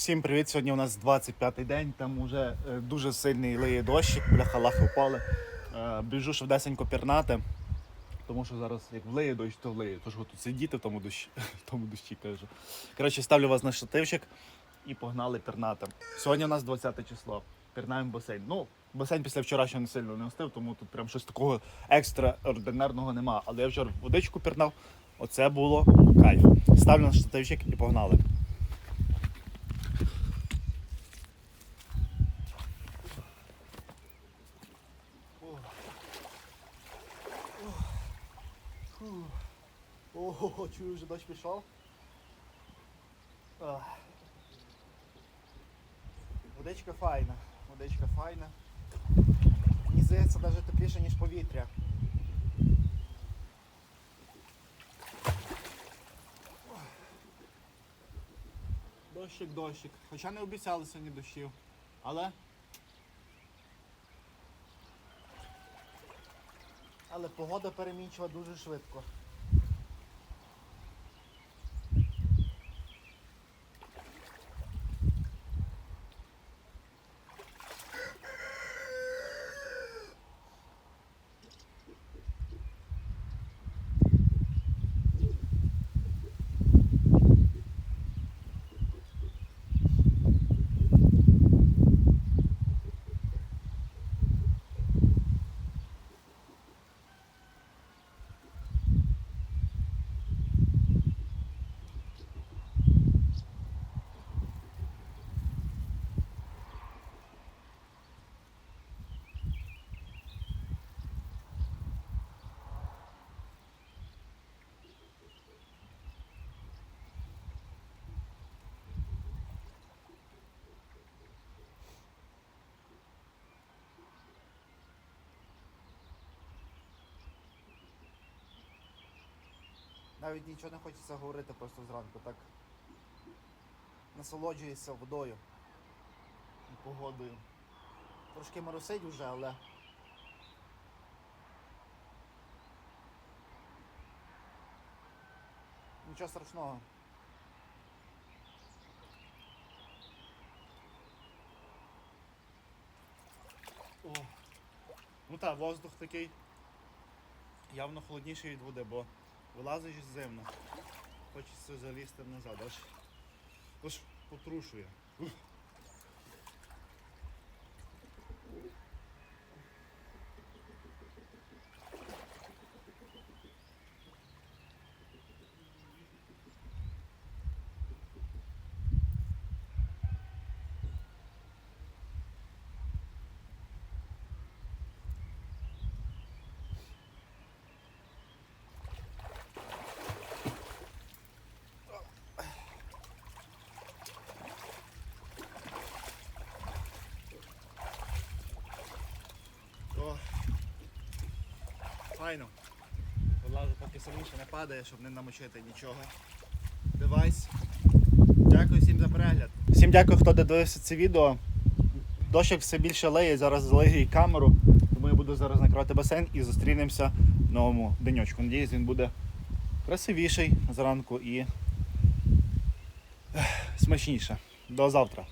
Всім привіт! Сьогодні у нас 25-й день, там уже е, дуже сильний лиє дощик, бляха лахи впали. Е, Біжу швидесенько пірнати, тому що зараз як влиє дощ, то влиє. Тож тут сидіти в тому дощі, в тому дощі кажу. Коротше, ставлю вас на штативчик і погнали пірнати. Сьогодні у нас 20 число. Пірнаємо басейн. Ну, басейн після вчорашнього не сильно не остив, тому тут прям щось такого екстраординарного нема. Але я вчора водичку пірнав. Оце було кайф. Ставлю на штативчик і погнали. Ого, чую, вже дощ пішов. Ах. Водичка файна, водичка файна. Мені здається, навіть тепліше, ніж повітря. Дощик, дощик. Хоча не обіцяли сьогодні дощів. Але. Але погода перемінчила дуже швидко. Навіть нічого не хочеться говорити просто зранку, так насолоджуєшся водою і погодою. Трошки моросить вже, але. Нічого страшного. О. Ну так, воздух такий явно холодніший від води, бо вилазиш зимно. Хочеться залізти назад, аж, аж потрушує. Ух. О, файно. Вилазу, поки саміше не падає, щоб не намочити нічого. Девайс. Дякую всім за перегляд. Всім дякую, хто додивився це відео. Дощик все більше леє, зараз залиє і камеру, тому я буду зараз накривати басейн і зустрінемося в новому денечку. Надіюсь, він буде красивіший зранку і смачніше. До завтра.